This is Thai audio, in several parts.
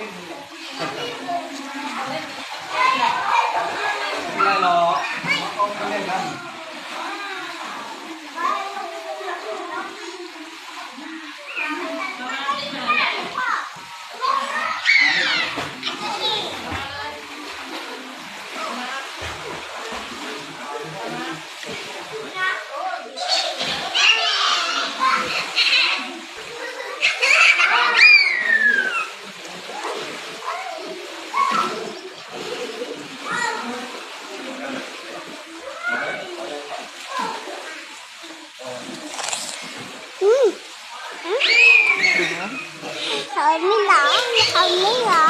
ไม่ได้หรอกเขาไม่เล่นนะ เขาไม่หรอเขาไม่หรอ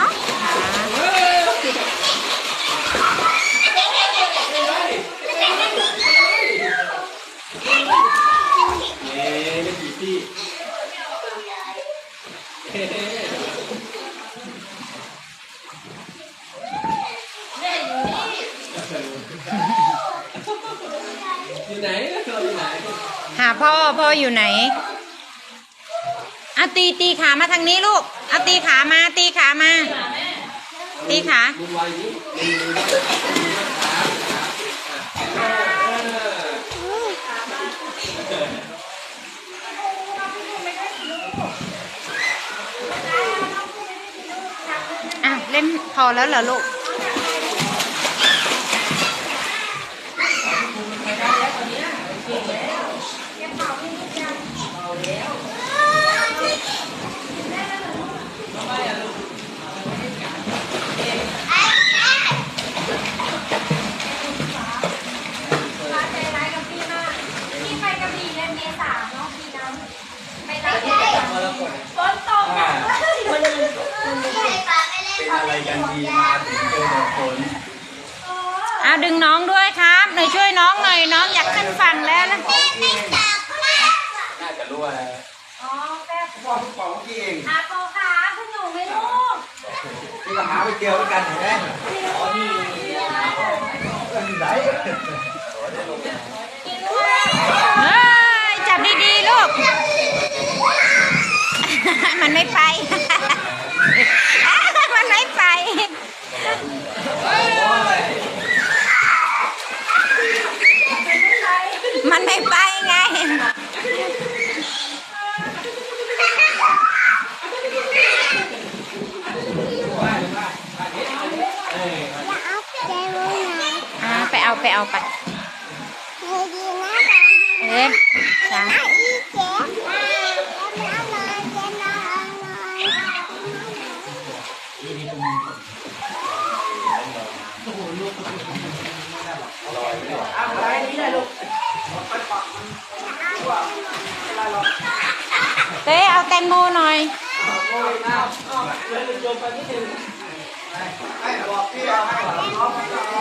เอ๊ะเล่นผีพี่เอ๊ะอยู่ไหนเราอยู่ไหนหาพ่อพ่ออยู่ไหน เอาตีตีขามาทางนี้ลูก เอาตีขามาตีขามา ตีขาเอออะเล่นพอแล้วเหรอลูก ฟ้าใจร้ายกับพี่มากพี่ไปกระบี่เล่นเมษาเนาะปีนั้นไปรับฝนตกอะมันเป็นอะไรกันดีมาถึงเจอฝนเอาดึงน้องด้วยครับหน่อยช่วยน้องหน่อยน้องอยากขึ้นฝั่งแล้วนะน่าจะรู้อะไรอ๋อแป๊บบอกทุกปองที่เองอาโปขาคุณอยู่ไหมลูกนี่ก็หาไปเที่ยวด้วยกันเห็นไหมอ๋อนี่เอออยู่ไหน มันไม่ไป มันไม่ไปมันไม่ไปไงเอออย่าเอาใจมือไหนอ่าไปเอาไปเอาไปให้ดีนะเอ๊ะจ้า เต้เอาแตงโมหน่อยโอ้ยน้ำอ๋อเลยโยน